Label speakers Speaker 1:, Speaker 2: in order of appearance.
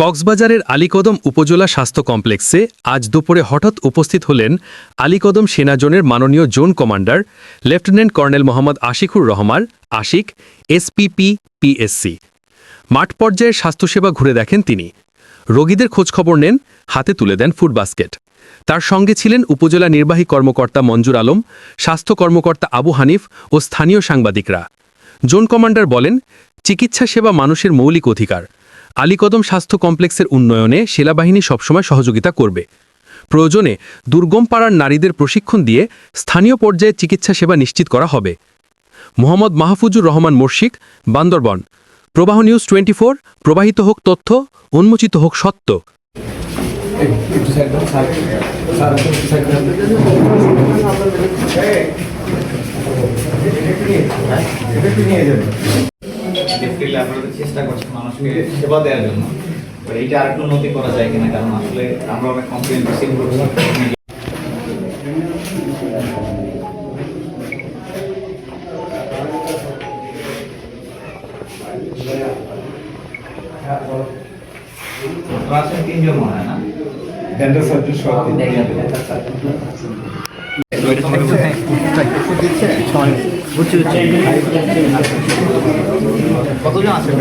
Speaker 1: কক্সবাজারের আলীকদম উপজেলা স্বাস্থ্য কমপ্লেক্সে আজ দুপুরে হঠাৎ উপস্থিত হলেন আলীকদম সেনাজোনের মাননীয় zone commander lieutenant colonel Mohammad Ashikur Rahman, Ashik, SPP, PSC. মাঠ পর্যায়ের স্বাস্থ্যসেবা ঘুরে দেখেন তিনি। রোগীদের খোঁজখবর নেন, হাতে তুলে দেন ফুড বাস্কেট। তার সঙ্গে ছিলেন উপজেলা নির্বাহী কর্মকর্তা মঞ্জুর আলম, স্বাস্থ্য কর্মকর্তা আবু হানিফ ও স্থানীয় সাংবাদিকরা। জোন কমান্ডার বলেন, চিকিৎসা সেবা মানুষের মৌলিক অধিকার। আলীকদম স্বাস্থ্য কমপ্লেক্সের উন্নয়নে সেনাবাহিনী সবসময় সহযোগিতা করবে প্রয়োজনে দুর্গম পাড়ার নারীদের প্রশিক্ষণ দিয়ে স্থানীয় পর্যায়ে চিকিৎসা সেবা নিশ্চিত করা হবে মোহাম্মদ মাহফুজুর রহমান মোর্শিক বান্দরবন প্রবাহ নিউজ টোয়েন্টি প্রবাহিত হোক তথ্য উন্মোচিত হোক সত্য
Speaker 2: নিয়ে
Speaker 3: ডেফিনেটলি আপনারা চেষ্টা করছেন মানুষকে সেবা দেওয়ার জন্য তো এইটা আর একটু উন্নতি করা যায় কিনা কারণ আসলে আমরা অনেক কমপ্লেন রিসিভ করছি আপনারা তিনজন মনে হয় না
Speaker 2: ডেন্টাল সার্জন সহ
Speaker 3: কতজন আছেন